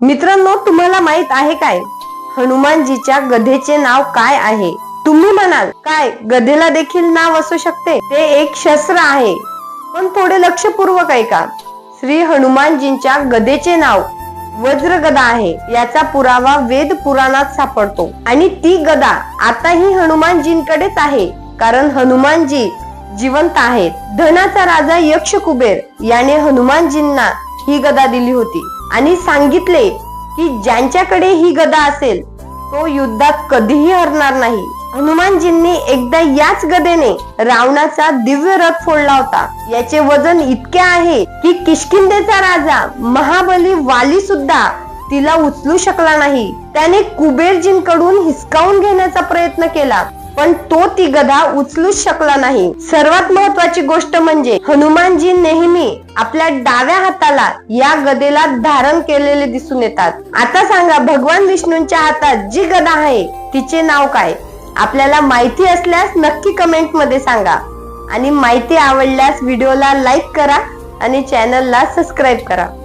मित्रांनो तुम्हाला माहीत आहे काय? हनुमानजीच्या गधेचे नाव काय आहे? तुम्ही म्हणाल काय गधेला देखील नाव असू शकते? ते एक शस्त्र आहे. पण थोडे लक्षपूर्वक ऐका. श्री हनुमानजींच्या गधेचे नाव वज्रगदा आहे. याचा पुरावा वेद पुराणात सापडतो. आणि ती गदा आताही हनुमानजींकडेच आहे. कारण हनुमानजी जिवंत आहेत. धनाचा राजा यक्ष कुबेर याने हनुमानजींना ही गदा दिली होती. आणि सांगितले की ज्यांच्याकडे ही गदा असेल तो युद्धात कधीही हरणार नाही. हनुमानजींनी एकदा याच गदेने रावणाचा दिव्य रथ फोडला होता. याचे वजन इतके आहे की किशकिंदेचा राजा महाबली वाली सुद्धा तिला उचलू शकला नाही. त्याने कुबेरजींकडून हिसकावून घेण्याचा प्रयत्न केला. पण तो ती गदा उचलूच शकला नाही. सर्वात महत्वाची गोष्ट म्हणजे हनुमानजी नेहमी आपल्या डाव्या हाताला या गदेला धारण केलेले दिसून येतात. आता सांगा भगवान विष्णूंच्या हातात जी गदा आहे तिचे नाव काय? आपल्याला माहिती असल्यास नक्की कमेंटमध्ये सांगा. आणि माहिती आवडल्यास व्हिडिओला लाईक करा आणि चॅनलला सबस्क्राईब करा.